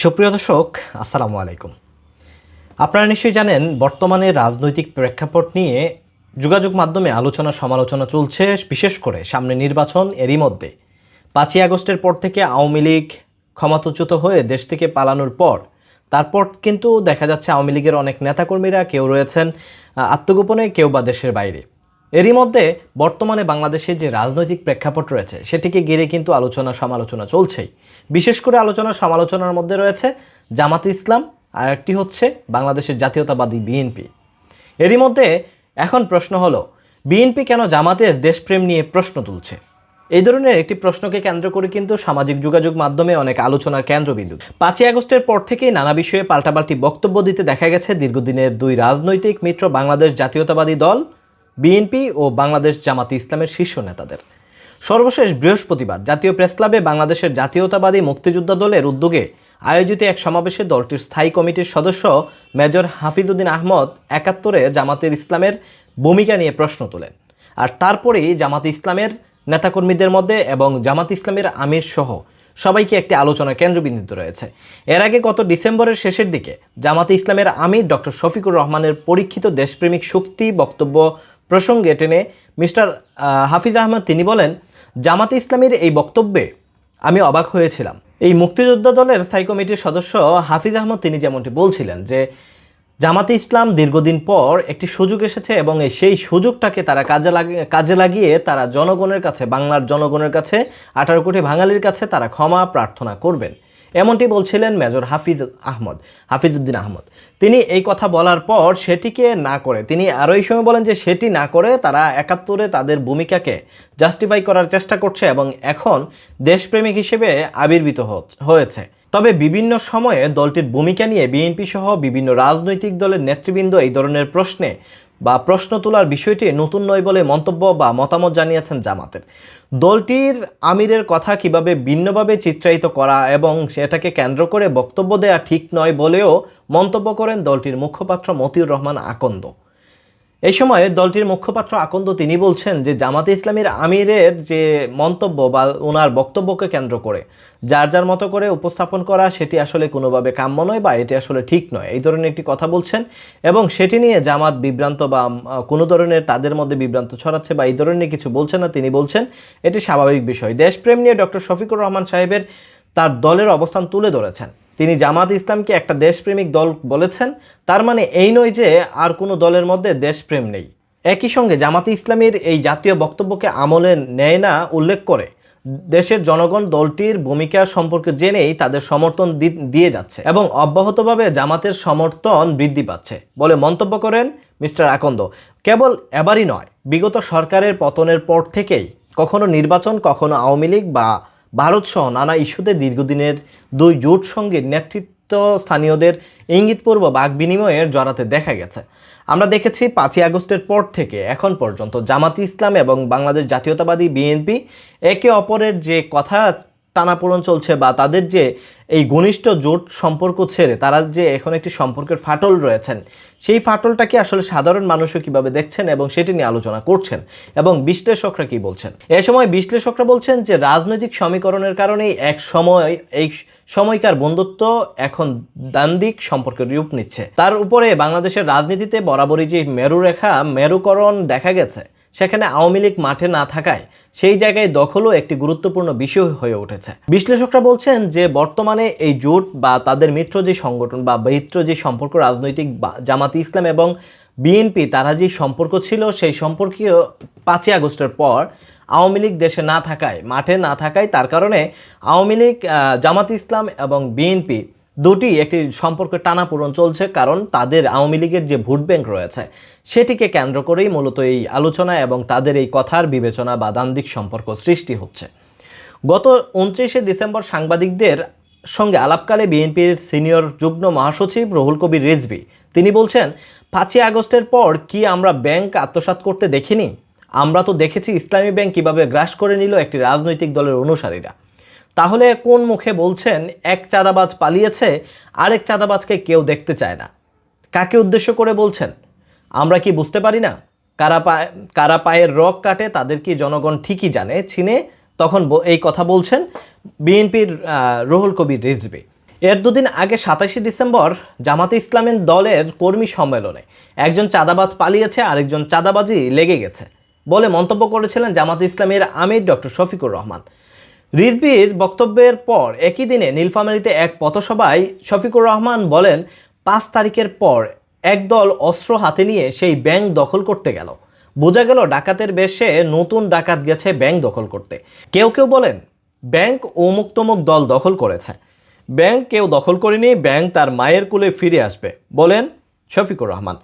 সুপ্রিয় দর্শক, আসসালামু আলাইকুম। আপনারা নিশ্চয়ই জানেন, বর্তমানে রাজনৈতিক প্রেক্ষাপট নিয়ে যোগাযোগ মাধ্যমে আলোচনা সমালোচনা চলছে, বিশেষ করে সামনে নির্বাচন এরই মধ্যে। পাঁচই আগস্টের পর থেকে আওয়ামী লীগ ক্ষমতাচ্যুত হয়ে দেশ থেকে পালানোর পর, তারপর কিন্তু দেখা যাচ্ছে আওয়ামী লীগের অনেক নেতাকর্মীরা কেউ রয়েছেন আত্মগোপনে কেউ বা দেশের বাইরে। এরই মধ্যে বর্তমানে বাংলাদেশে যে রাজনৈতিক প্রেক্ষাপট রয়েছে, সেটিকে ঘিরে কিন্তু আলোচনা সমালোচনা চলছেই। বিশেষ করে আলোচনা সমালোচনার মধ্যে রয়েছে জামাত ইসলাম আর একটি হচ্ছে বাংলাদেশের জাতীয়তাবাদী বিএনপি। এরই মধ্যে এখন প্রশ্ন হলো, বিএনপি কেন জামাতের দেশপ্রেম নিয়ে প্রশ্ন তুলছে? এই ধরনের একটি প্রশ্নকে কেন্দ্র করে কিন্তু সামাজিক যোগাযোগ মাধ্যমে অনেক আলোচনার কেন্দ্রবিন্দু। পাঁচই আগস্টের পর থেকেই নানা বিষয়ে পাল্টাপাল্টি বক্তব্য দিতে দেখা গেছে দীর্ঘদিনের দুই রাজনৈতিক মিত্র বাংলাদেশ জাতীয়তাবাদী দল বিএনপি ও বাংলাদেশ জামাতি ইসলামের শীর্ষ নেতাদের। সর্বশেষ বৃহস্পতিবার জাতীয় প্রেস ক্লাবে বাংলাদেশের জাতীয়তাবাদী মুক্তিযোদ্ধা দলের উদ্যোগে আয়োজিত এক সমাবেশে দলটির স্থায়ী কমিটির সদস্য মেজর হাফিজউদ্দিন আহমদ একাত্তরে জামাতের ইসলামের ভূমিকা নিয়ে প্রশ্ন তোলেন। আর তারপরেই জামাত ইসলামের নেতাকর্মীদের মধ্যে এবং জামাত ইসলামের আমির সহ সবাইকে একটি আলোচনার কেন্দ্রবিন্দুতে রয়েছে। এর আগে গত ডিসেম্বরের শেষের দিকে জামাতে ইসলামের আমির ডক্টর শফিকুর রহমানের পরীক্ষিত দেশপ্রেমিক শক্তি বক্তব্য প্রসঙ্গে টেনে মিস্টার হাফিজ আহমদ তিনি বলেন, জামাতে ইসলামের এই বক্তব্যে আমি অবাক হয়েছিলাম। এই মুক্তিযোদ্ধা দলের স্থায়ী কমিটির সদস্য হাফিজ আহমদ তিনি যেমনটি বলছিলেন যে, জামাতে ইসলাম দীর্ঘদিন পর একটি সুযোগ এসেছে এবং সেই সুযোগটাকে তারা কাজে লাগিয়ে কাজে লাগিয়ে তারা জনগণের কাছে, বাংলার জনগণের কাছে, আঠারো কোটি বাঙালির কাছে তারা ক্ষমা প্রার্থনা করবেন। এমনটি বলছিলেন মেজর হাফিজ আহমদ, হাফিজউদ্দিন আহমদ। তিনি এই কথা বলার পর সেটিকে না করে, তিনি আরও এই সময় বলেন যে সেটি না করে তারা একাত্তরে তাদের ভূমিকাকে জাস্টিফাই করার চেষ্টা করছে এবং এখন দেশপ্রেমিক হিসেবে আবির্ভূত হয়েছে। তবে বিভিন্ন সময়ে দলটির ভূমিকা নিয়ে বিএনপি সহ বিভিন্ন রাজনৈতিক দলের নেতৃবৃন্দ এই ধরনের প্রশ্নে বা প্রশ্ন তোলার বিষয়টি নতুন নয় বলে মন্তব্য বা মতামত জানিয়েছেন জামাতের। দলটির আমিরের কথা কীভাবে ভিন্নভাবে চিত্রায়িত করা এবং সেটাকে কেন্দ্র করে বক্তব্য দেয়া ঠিক নয় বলেও মন্তব্য করেন দলটির মুখপাত্র মতিউর রহমান আকন্দ। এই সময় দলটির মুখপাত্র আকন্দ তিনি বলছেন যে জামাতে ইসলামীর আমিরের যে মন্তব্য বা ওনার বক্তব্যকে কেন্দ্র করে, যার যার মতো করে উপস্থাপন করা সেটি আসলে কোনোভাবে কাম্য নয় বা এটি আসলে ঠিক নয়। এই ধরনের একটি কথা বলছেন এবং সেটি নিয়ে জামাত বিভ্রান্ত বা কোনো ধরনের তাদের মধ্যে বিভ্রান্ত ছড়াচ্ছে বা এই ধরনের কিছু বলছেন না তিনি বলছেন, এটি স্বাভাবিক বিষয়। দেশপ্রেম নিয়ে ডক্টর শফিকুর রহমান সাহেবের তার দলের অবস্থান তুলে ধরেছেন। তিনি জামাত ইসলামকে একটা দেশপ্রেমিক দল বলেছেন, তার মানে এই নয় যে আর কোনো দলের মধ্যে দেশপ্রেম নেই। একই সঙ্গে জামাতে ইসলামীর এই জাতীয় বক্তব্যকে আমলে নেয় না, উল্লেখ করে, দেশের জনগণ দলটির ভূমিকা সম্পর্কে জেনেই তাদের সমর্থন দিয়ে যাচ্ছে এবং অব্যাহতভাবে জামাতের সমর্থন বৃদ্ধি পাচ্ছে বলে মন্তব্য করেন মিস্টার আকন্দ। কেবল এবারই নয়, বিগত সরকারের পতনের পর থেকেই কখনো নির্বাচন, কখনো আওয়ামী লীগ বা ভারত সহ নানা ইস্যুতে দীর্ঘদিনের দুই জোট সঙ্গে নেতৃত্ব স্থানীয়দের ইঙ্গিতপূর্ব বাক বিনিময়ের জড়াতে দেখা গেছে। আমরা দেখেছি পাঁচই আগস্টের পর থেকে এখন পর্যন্ত জামাতি ইসলাম এবং বাংলাদেশ জাতীয়তাবাদী বিএনপি একে অপরের যে কথা টানাপোড়ন চলছে বা তাদের যে এই ঘনিষ্ঠ জোট সম্পর্ক ছেড়ে তারা যে এখন একটি সম্পর্কের ফাটল রয়েছেন, সেই ফাটলটাকে আসলে সাধারণ মানুষও কীভাবে দেখছেন এবং সেটি নিয়ে আলোচনা করছেন? এবং বিশ্লেষকরা কি বলছেন? এ সময় বিশ্লেষকরা বলছেন যে রাজনৈতিক সমীকরণের কারণেই এক সময়, এই সময়কার বন্ধুত্ব এখন দ্বান্দ্বিক সম্পর্কের রূপ নিচ্ছে। তার উপরে বাংলাদেশের রাজনীতিতে বরাবরই যে মেরুরেখা, মেরুকরণ দেখা গেছে। সেখানে আওয়ামী লীগ মাঠে না থাকায় সেই জায়গায় দখলও একটি গুরুত্বপূর্ণ বিষয় হয়ে উঠেছে। বিশ্লেষকরা বলছেন যে বর্তমানে এই জোট বা তাদের মিত্র যে সংগঠন বা মিত্র যে সম্পর্ক রাজনৈতিক জামাতি ইসলাম এবং বিএনপি, তারা যে সম্পর্ক ছিল সেই সম্পর্কীয় পাঁচই আগস্টের পর আওয়ামী লীগ দেশে না থাকায়, মাঠে না থাকায় তার কারণে আওয়ামী লীগ জামাত ইসলাম এবং বিএনপি দুটি একটি সম্পর্কে টানাপোড়ন চলছে, কারণ তাদের আওয়ামী লীগের যে ভোট ব্যাংক রয়েছে, সেটিকে কেন্দ্র করেই মূলত এই আলোচনা এবং তাদের এই কথার বিবেচনা বা দান্দিক সম্পর্ক সৃষ্টি হচ্ছে। গত উনত্রিশে ডিসেম্বর সাংবাদিকদের সঙ্গে আলাপকালে বিএনপির সিনিয়র যুগ্ম মহাসচিব রহুল কবির রিজভি, তিনি বলছেন, পাঁচই আগস্টের পর কি আমরা ব্যাংক আত্মসাৎ করতে দেখিনি? আমরা তো দেখেছি ইসলামী ব্যাংক কীভাবে গ্রাস করে নিল একটি রাজনৈতিক দলের অনুসারীরা। তাহলে কোন মুখে বলছেন এক চাঁদাবাজ পালিয়েছে, আরেক চাঁদাবাজকে কেউ দেখতে চায় না? কাকে উদ্দেশ্য করে বলছেন? আমরা কি বুঝতে পারি না? কারা পায়, কারা পায়ের রক কাটে তাদের কি জনগণ ঠিকই জানে? চিনে তখন এই কথা বলছেন বিএনপির রুহুল কবির রিজভি। এর দুদিন আগে সাতাশে ডিসেম্বর জামাতে ইসলামের দলের কর্মী সম্মেলনে একজন চাঁদাবাজ পালিয়েছে, আরেকজন চাঁদাবাজি লেগে গেছে বলে মন্তব্য করেছিলেন জামাতে ইসলামের আমির ডক্টর শফিকুর রহমান। রিজবির বক্তব্যের পর একই দিনে নীলফামারীতে এক পথসভায় শফিকুর রহমান বলেন, পাঁচ তারিখের পর একদল অস্ত্র হাতে নিয়ে সেই ব্যাংক দখল করতে গেল। বোঝা গেল ডাকাতের বেশে নতুন ডাকাত গেছে ব্যাংক দখল করতে। কেউ কেউ বলেন, ব্যাংক অমুক তমুক দল দখল করেছে। ব্যাংক কেউ দখল করেনি, ব্যাংক তার মায়ের কুলে ফিরে আসবে, বলেন শফিকুর রহমান।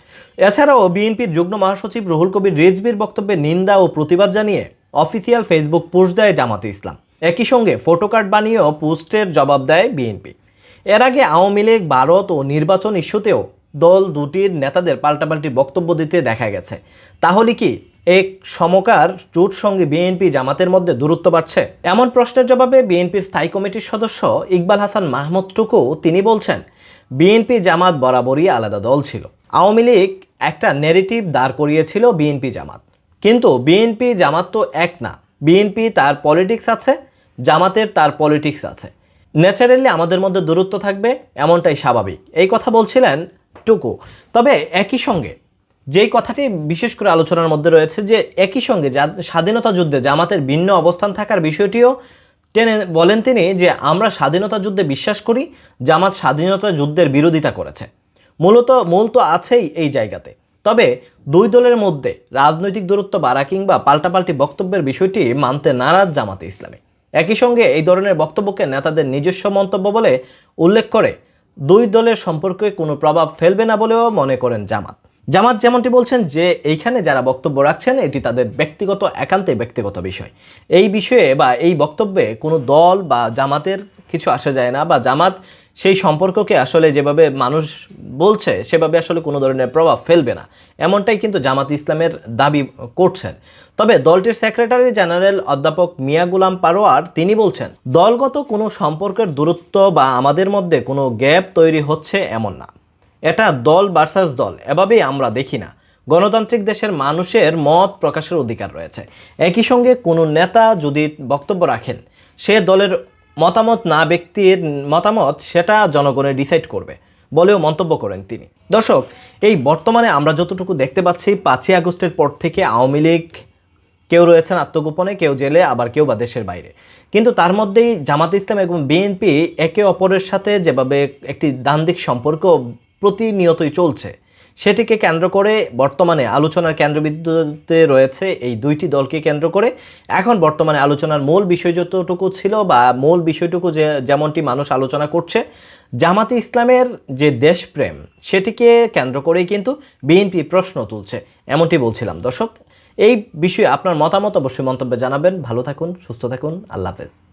এছাড়াও বিএনপির যুগ্ম মহাসচিব রুহুল কবির রিজবির বক্তব্যে নিন্দা ও প্রতিবাদ জানিয়ে অফিসিয়াল ফেসবুক পোস্ট দেয় জামাতে ইসলাম। একই সঙ্গে ফটোকার্ড বানিয়েও পোস্টের জবাব দেয় বিএনপি এর আগে আওয়ামী লীগ, ভারত ও নির্বাচন ইস্যুতেও দল দুটির নেতাদের পাল্টাপাল্টি বক্তব্য দিতে দেখা গেছে। তাহলে কি এক সমকার জোট সঙ্গে বিএনপি জামাতের মধ্যে দূরত্ব বাড়ছে? এমন প্রশ্নের জবাবে বিএনপির স্থায়ী কমিটির সদস্য ইকবাল হাসান মাহমুদ টুকু তিনি বলছেন বিএনপি জামাত বরাবরই আলাদা দল ছিল। আওয়ামী লীগ একটা নেরেটিভ দাঁড় করিয়েছিল বিএনপি জামাত। কিন্তু বিএনপি জামাত তো এক না। বিএনপি তার পলিটিক্স আছে জামাতের তার পলিটিক্স আছে। ন্যাচারালি আমাদের মধ্যে দূরত্ব থাকবে, এমনটাই স্বাভাবিক। এই কথা বলছিলেন টুকু। তবে একই সঙ্গে যেই কথাটি বিশেষ করে আলোচনার মধ্যে রয়েছে যে একই সঙ্গে স্বাধীনতা যুদ্ধে জামাতের ভিন্ন অবস্থান থাকার বিষয়টিও টেনে বলেন তিনি যে আমরা স্বাধীনতা যুদ্ধে বিশ্বাস করি, জামাত স্বাধীনতা যুদ্ধের বিরোধিতা করেছে। মূলত, মূল তো আছেই এই জায়গাতে। তবে দুই দলের মধ্যে রাজনৈতিক দূরত্ব বাড়া কিংবা পাল্টাপাল্টি বক্তব্যের বিষয়টি মানতে নারাজ জামাতে ইসলামী। একই সঙ্গে এই ধরনের বক্তব্যকে নেতাদের নিজস্ব মন্তব্য বলে উল্লেখ করে, দুই দলের সম্পর্কে কোনো প্রভাব ফেলবে না বলেও মনে করেন জামাত। জামাত যেমনটি বলছেন যে, এইখানে যারা বক্তব্য রাখছেন, এটি তাদের ব্যক্তিগত, একান্তে ব্যক্তিগত বিষয়। এই বিষয়ে বা এই বক্তব্যে কোনো দল বা জামাতের কিছু আসা যায় না বা জামাত সেই সম্পর্ককে আসলে যেভাবে মানুষ বলছে, সেভাবে আসলে কোনো ধরনের প্রভাব ফেলবে না। এমনটাই কিন্তু জামাত ইসলামের দাবি করছেন। তবে দলটির সেক্রেটারি জেনারেল অধ্যাপক মিয়া গুলাম পারোয়ার তিনি বলছেন, দলগত কোনো সম্পর্কের দূরত্ব বা আমাদের মধ্যে কোনো গ্যাপ তৈরি হচ্ছে এমন না। এটা দল ভার্সাস দল, এভাবেই আমরা দেখি না। গণতান্ত্রিক দেশের মানুষের মত প্রকাশের অধিকার রয়েছে। একই সঙ্গে কোনো নেতা যদি বক্তব্য রাখেন, সে দলের মতামত না ব্যক্তির মতামত সেটা জনগণের ডিসাইড করবে বলেও মন্তব্য করেন তিনি। দর্শক, এই বর্তমানে আমরা যতটুকু দেখতে পাচ্ছি, পাঁচই আগস্টের পর থেকে আওয়ামী লীগ কেউ রয়েছেন আত্মগোপনে, কেউ জেলে, আবার কেউ বা দেশের বাইরে। কিন্তু তার মধ্যেই জামাত ইসলাম এবং বিএনপি একে অপরের সাথে যেভাবে একটি দান্দিক সম্পর্ক প্রতিনিয়তই চলছে সেটিকে কেন্দ্র করে বর্তমানে আলোচনার কেন্দ্রবিন্দুতে রয়েছে এই দুইটি দলকে কেন্দ্র করে। এখন বর্তমানে আলোচনার মূল বিষয় যতটুকু ছিল বা মূল বিষয়টুকু যে যেমনটি মানুষ আলোচনা করছে, জামাতে ইসলামের যে দেশপ্রেম, সেটিকে কেন্দ্র করেই কিন্তু বিএনপি প্রশ্ন তুলছে, এমনটি বলছিলাম। দর্শক, এই বিষয়ে আপনার মতামত অবশ্যই মন্তব্যে জানাবেন। ভালো থাকুন, সুস্থ থাকুন। আল্লাহ হাফেজ।